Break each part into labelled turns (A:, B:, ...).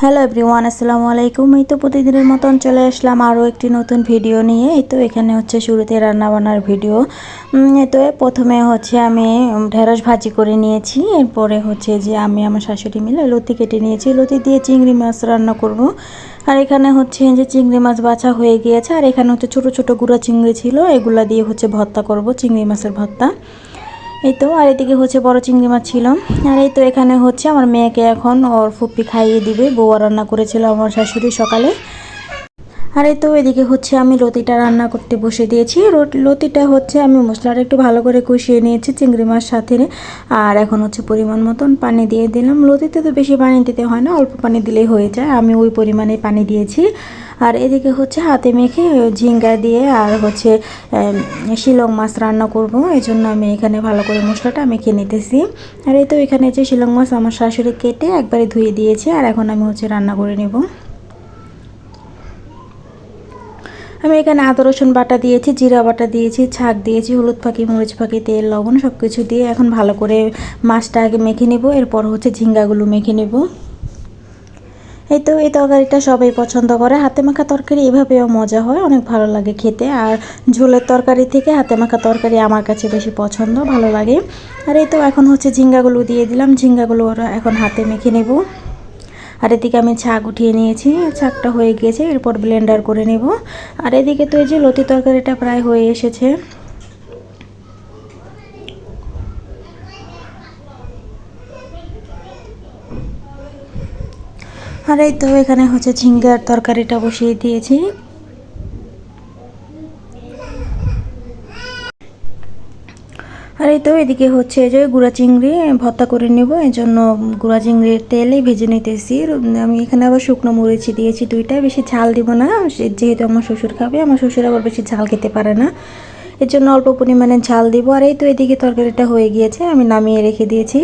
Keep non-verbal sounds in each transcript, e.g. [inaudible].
A: Hello everyone আসসালামু আলাইকুম। এই তো প্রতিদিনের মতন চলে আসলাম আরও একটি নতুন ভিডিও নিয়ে। এই তো এখানে হচ্ছে শুরুতে রান্নাবান্নার ভিডিও এই তো প্রথমে হচ্ছে আমি ঢেঁড়স ভাজি করে নিয়েছি। এরপরে হচ্ছে যে আমি আমার শাশুড়ি মিলে লতি কেটে নিয়েছি। লতি দিয়ে চিংড়ি মাছ রান্না করব। আর এখানে হচ্ছে যে চিংড়ি মাছ বাছা হয়ে গিয়েছে। আর এখানে হচ্ছে ছোট ছোট গুঁড়া চিংড়ি ছিল। এগুলা দিয়ে হচ্ছে ভর্তা করব, চিংড়ি মাছের ভর্তা। এই তো, আর এদিকে হচ্ছে বড় চিংড়ি মাছ ছিল। আর এই তো এখানে হচ্ছে আমার মেয়েকে এখন ওর ফুপ্পি খাইয়ে দিবে। বউয়া রান্না করেছিল আমার শাশুড়ি সকালে। আর এই তো এদিকে হচ্ছে আমি লতিটা রান্না করতে বসে দিয়েছি। লতিটা হচ্ছে আমি মশলাটা একটু ভালো করে কষিয়ে নিয়েছি চিংড়ি মাছ সাথে। আর এখন হচ্ছে পরিমাণ মতন পানি দিয়ে দিলাম। লতিতে তো বেশি পানি দিতে হয় না, অল্প পানি দিলেই হয়ে যায়। আমি ওই পরিমাণে পানি দিয়েছি। আর এদিকে হচ্ছে হাতে মেখে ঝিঙ্গা দিয়ে আর হচ্ছে শিলং মাছ রান্না করব। এই জন্য আমি এখানে ভালো করে মশলাটা মেখে নিতেছি। আর এই তো এখানে যে শিলং মাছ আমার শাশুড়ি কেটে একবারে ধুয়ে দিয়েছে। আর এখন আমি হচ্ছে রান্না করে নেব। আমি এখানে আদা, রসুন বাটা দিয়েছি, জিরা বাটা দিয়েছি, ছাক দিয়েছি, হলুদ পাখি, মরিচ পাখি, তেল, লবণ সব কিছু দিয়ে এখন ভালো করে মাছটা আগে মেখে নেব, এরপর হচ্ছে ঝিঙ্গাগুলো মেখে নেব। এই তো, এই তরকারিটা সবাই পছন্দ করে। হাতে মাখা তরকারি এভাবেও মজা হয়, অনেক ভালো লাগে খেতে। আর ঝোলের তরকারি থেকে হাতে মাখা তরকারি আমার কাছে বেশি পছন্দ, ভালো লাগে। আর এই তো, এখন হচ্ছে ঝিঙ্গাগুলো দিয়ে দিলাম। ঝিঙ্গাগুলো এখন হাতে মেখে নেব। আর এদিকে আমি ছাক উঠিয়ে নিয়েছি ছাকটা হয়ে গিয়েছে, এরপর ব্লেন্ডার করে নেব। আর এদিকে তো এই যে লতি তরকারিটা প্রায় হয়ে এসেছে। আর এই তো এখানে হচ্ছে ঝিঙ্গার তরকারিটা বসিয়ে দিয়েছি। আর এই তো এদিকে হচ্ছে যে গুঁড়া চিংড়ি ভর্তা করে নেব এই জন্য গুঁড়া চিংড়ির তেলেই ভেজে নিতেছি। আমি এখানে আবার শুকনো মরিচি দিয়েছি দুইটা, বেশি ঝাল দিব না যেহেতু আমার শ্বশুর খাবে, আমার শ্বশুর আবার বেশি ঝাল খেতে পারে না। এর জন্য অল্প পরিমাণে ঝাল দিব। আর এই তো এদিকে তরকারিটা হয়ে গিয়েছে, আমি নামিয়ে রেখে দিয়েছি।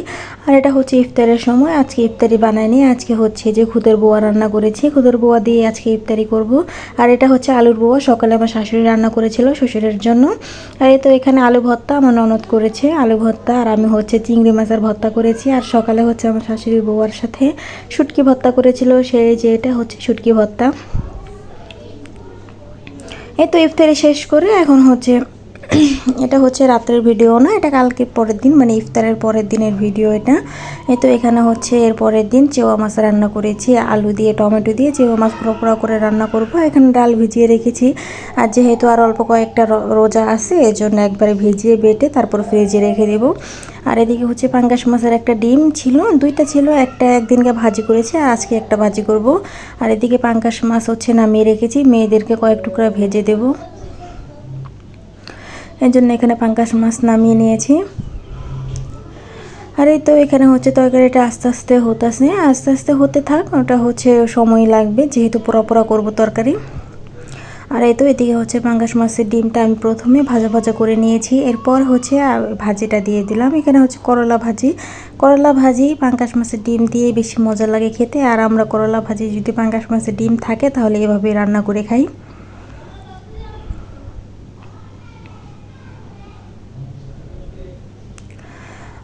A: আর এটা হচ্ছে ইফতারের সময়, আজকে ইফতারি বানাইনি, আজকে হচ্ছে যে খুদের বোয়া রান্না করেছি। খুদের বোয়া দিয়ে আজকে ইফতারি করব। আর এটা হচ্ছে আলুর বোয়া, সকালে আমার শাশুড়ি রান্না করেছিল শ্বশুরের জন্য। আর এই তো এখানে আলু ভর্তা আমার ননদ করেছে, আলু ভর্তা, আর আমি হচ্ছে চিংড়ি মাছের ভর্তা করেছি। আর সকালে হচ্ছে আমার শাশুড়ির বউয়ার সাথে শুটকি ভর্তা করেছিল, সেই যে এটা হচ্ছে শুটকি ভর্তা। এই তো ইফতারি শেষ করে এখন হচ্ছে [coughs] এটা হচ্ছে রাত্রের ভিডিও না, এটা কালকে পরের দিন মানে ইফতারের পরের দিনের ভিডিও এটা। এই তো এখানে হচ্ছে এর পরের দিন চেওয়া মাছ রান্না করেছি, আলু দিয়ে, টমেটো দিয়ে চেওয়া মাছ পোড়া করে রান্না করব। এখানে ডাল ভিজিয়ে রেখেছি, আর যেহেতু আর অল্প কয়েকটা রোজা আছে জন্য একবারে ভিজিয়ে বেটে তারপর ফ্রিজে রেখে দেবো। আর এদিকে হচ্ছে পাঙ্গাস মাছের একটা ডিম ছিল, দুইটা ছিল, একটা একদিনকে ভাজি করেছি, আর আজকে একটা ভাজি করব। আর এদিকে পাঙ্গাস মাছ হচ্ছে নামিয়ে রেখেছি, মেয়েদেরকে কয়েক টুকরা ভেজে দেবো। এর জন্য এখানে পাঙ্কাশ মাছ নামিয়ে নিয়েছি। আর এই তো এখানে হচ্ছে তরকারিটা আস্তে আস্তে হতেছে। আস্তে আস্তে হতে থাক, ওটা হচ্ছে সময় লাগবে, যেহেতু পোড়া পোড়া করব তরকারি। আর এই তো এদিকে হচ্ছে পাঙ্গাস মাছের ডিমটা আমি প্রথমে ভাজা ভাজা করে নিয়েছি। এরপর হচ্ছে ভাজিটা দিয়ে দিলাম। এখানে হচ্ছে করলা ভাজি। করলা ভাজি পাঙ্গাস মাছের ডিম দিয়ে বেশি মজা লাগে খেতে। আর আমরা করলা ভাজি যদি পাঙ্গাস মাছের ডিম থাকে, তাহলে এভাবে রান্না করে খাই।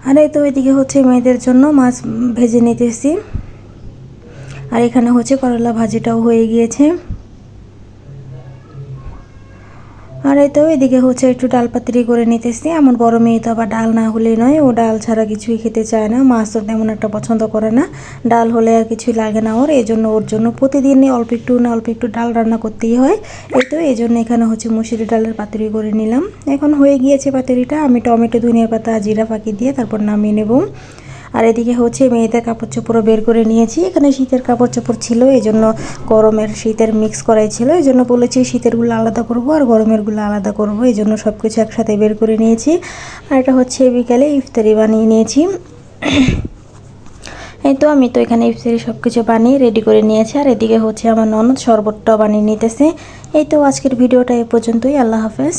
A: আর এই তো এদিকে হচ্ছে মেয়েদের জন্য মাছ ভেজে নিতেছি। আর এখানে হচ্ছে করলা ভাজিটাও হয়ে গিয়েছে। তো এদিকে হচ্ছে একটু ডাল পাত্রি করে নিতেছি। আমার বড় মেয়ে তো আবার ডাল না হলে নয়। ও ডাল ছাড়া কিছুই খেতে চায় না। মাছ তো তেমন একটা পছন্দ করে না। ডাল হলে আর কিছুই লাগে না ওর। এই জন্য ওর জন্য প্রতিদিনই অল্প একটু না অল্প একটু ডাল রান্না করতেই হয়। এই তো এই জন্য এখানে হচ্ছে মুসুরি ডালের পাতুরি করে নিলাম। এখন হয়ে গিয়েছে পাতুরিটা। আমি টমেটো, ধনিয়া পাতা, জিরা ফাঁকি দিয়ে তারপর নামিয়ে নেব। আর এদিকে হচ্ছে মেয়েদের কাপড় চোপড়ও বের করে নিয়েছি। এখানে শীতের কাপড় চোপড় ছিল এই জন্য গরমের শীতের মিক্স করাই ছিল। এই জন্য বলেছি শীতেরগুলো আলাদা করব আর গরমেরগুলো আলাদা করব এই জন্য সব কিছু একসাথে বের করে নিয়েছি। আর এটা হচ্ছে বিকালে ইফতারি বানিয়ে নিয়েছি। এই তো আমি তো এখানে ইফতারি সব কিছু বানিয়ে রেডি করে নিয়েছি। আর এদিকে হচ্ছে আমার ননদ শরবতটাও বানিয়ে নিতেছে। এই তো আজকের ভিডিওটা এ পর্যন্তই। আল্লাহ হাফেজ।